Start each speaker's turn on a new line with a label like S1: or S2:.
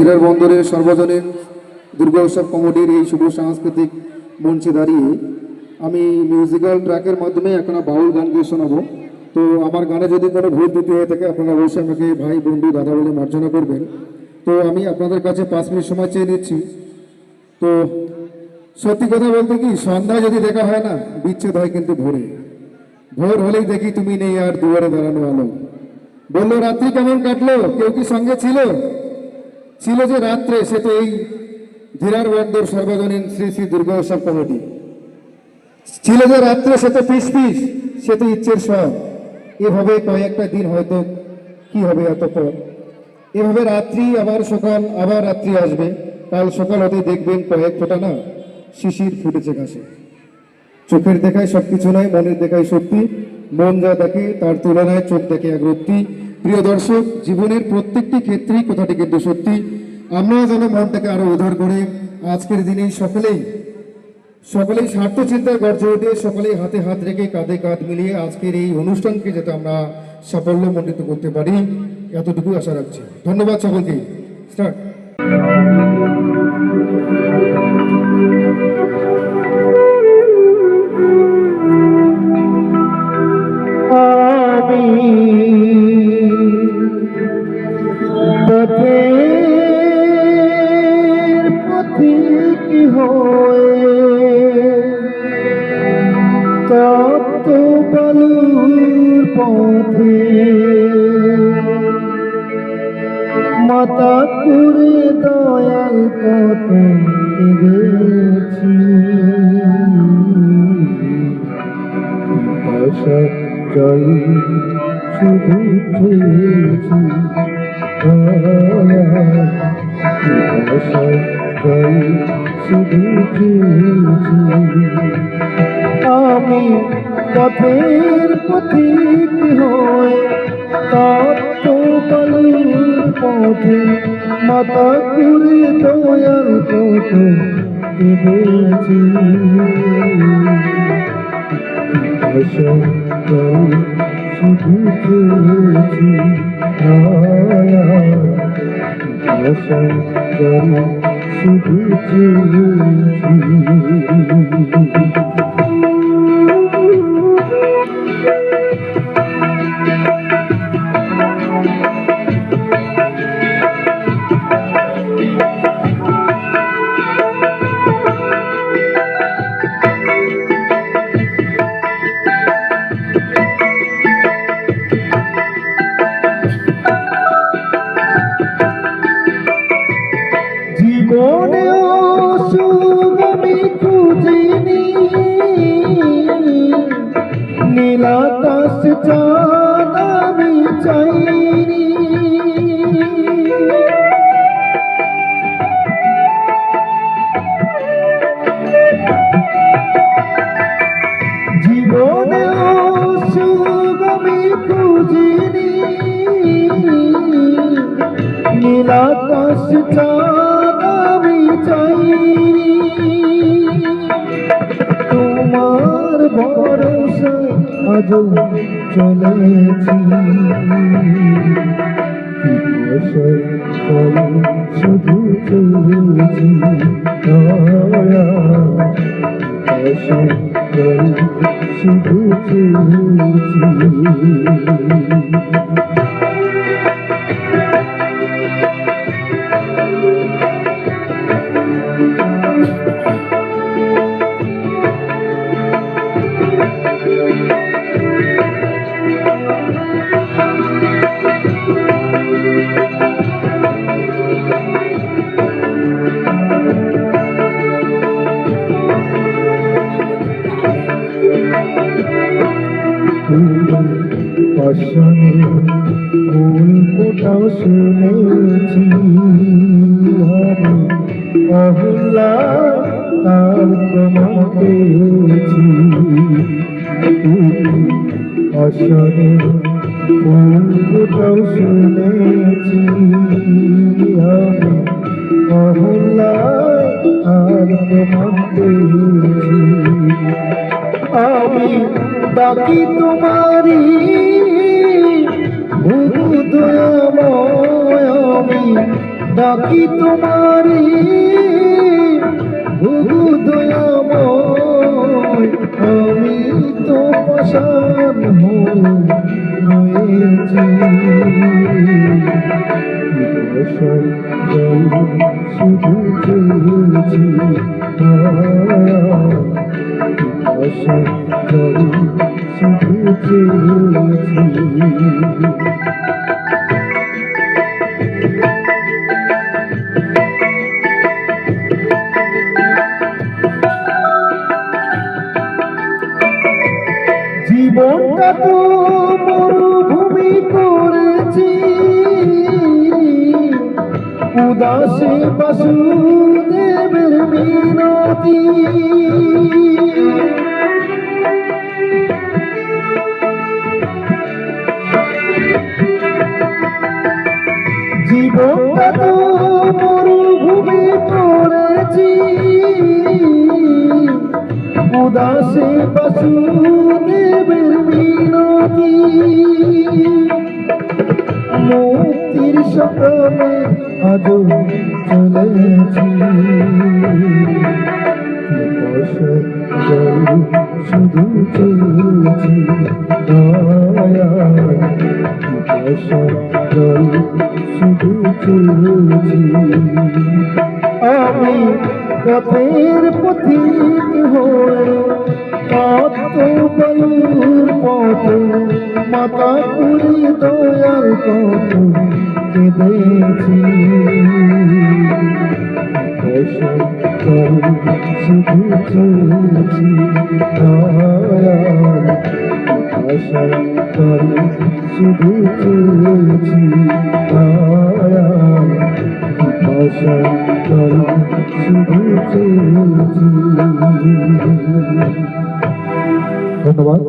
S1: হীরার বন্দরের সর্বজনীন দুর্গা উৎসব কমিটির এই শুভ সাংস্কৃতিক মঞ্চে দাঁড়িয়ে আমি মিউজিক্যাল ট্র্যাকের মাধ্যমে এখন বাউল গান গিয়ে শোনাবো। তো আমার গানে যদি কোনো ভুল দিতে হয়ে থাকে, আপনারা অবশ্যই আমাকে ভাই, বন্ধু, দাদা বলে মার্জনা করবেন। তো আমি আপনাদের কাছে পাঁচ মিনিট সময় চেয়ে নিচ্ছি। তো সত্যি কথা বলতে কি সন্ধ্যায় যদি দেখা হয় না, বিচ্ছেদ হয় কিন্তু ভোরে। ভোর হলেই দেখি তুমি নেই আর দুয়ারে দাঁড়ানো আলো। বলল, রাত্রি কেমন কাটলো? কেউ কি সঙ্গে ছিল? ছিল যে রাত্রে সে তো এই ধীরার বন্দর সর্বজনীন শ্রী শ্রী দুর্গা উৎসব কমিটি। ছিল যে রাত্রে সে তো পিস পিস তো ইচ্ছের সব। এভাবে কয়েকটা দিন হয়তো কি হবে এত পর এভাবে রাত্রি আবার সকাল, আবার রাত্রি আসবে। কাল সকাল হতে দেখবেন কয়েক ফোঁটা না শিশির ফুটেছে ঘাসে। চোখের দেখায় সবকিছু নয়, মনের দেখায় সত্যি। মন যা দেখে তার তুলনায় চোখ দেখে এক রত্তি প্রিয় দর্শক, জীবনের প্রত্যেকটি ক্ষেত্রেই কথাটি কিন্তু সত্যি। আমরা যেন মনটাকে আরও উদ্ধার করে আজকের দিনে সকলেই সকলেই স্বার্থ চিন্তায় গর্জে উঠে সকলেই হাতে হাত রেখে কাঁধে কাঁধ মিলিয়ে আজকের এই অনুষ্ঠানকে যাতে আমরা সাফল্য মণ্ডিত করতে পারি এতটুকু আশা রাখছি। ধন্যবাদ সকলকে। স্টার্ট।
S2: পথে মাতা করে দয়াল কত গেছি জল শুধু খেয়েছি। জল শুধু খেয়েছি। আমি পথের পথিক হয়ে পথে মাতা করে দয়াল কত শুধু আশা শুধু খেয়েছি নীলাকাশ চাঁদ আমি চাইনি। জীবনে সুখ আমি খুঁজিনি। নীলাকাশ চাঁদ ভরসা আজ চলেছি শুধু চলেছি। শুধু চলেছি। শুনেছি অহুল্লা তার প্রমাণ পেয়েছি পাশনে ফুল ফোটাও শুনেছি আমি অহুল্লা তার প্রমাণ পেয়েছি আমি ডাকি তোমারি ডাকি তোমারি আমি তো পাশান হয়েছি শুধু চেয়েছি শুধু চেয়েছি। জীবনটা তো মরুভূমি করেছি। উদাসী বাসুদেবের মিনতি উদাসী বাসুদেবের মিনতি মুক্তির সকালে আজ চলেছি। শুধু চেয়েছি জল শুধু চেয়েছি আমি পথের পথিক হয়ে বায়ুর পথ মাতা কুড়ি দয়াল কত কেঁদেছি। শুধু আশা শুধু আশা চল শুধু ধন্যবাদ।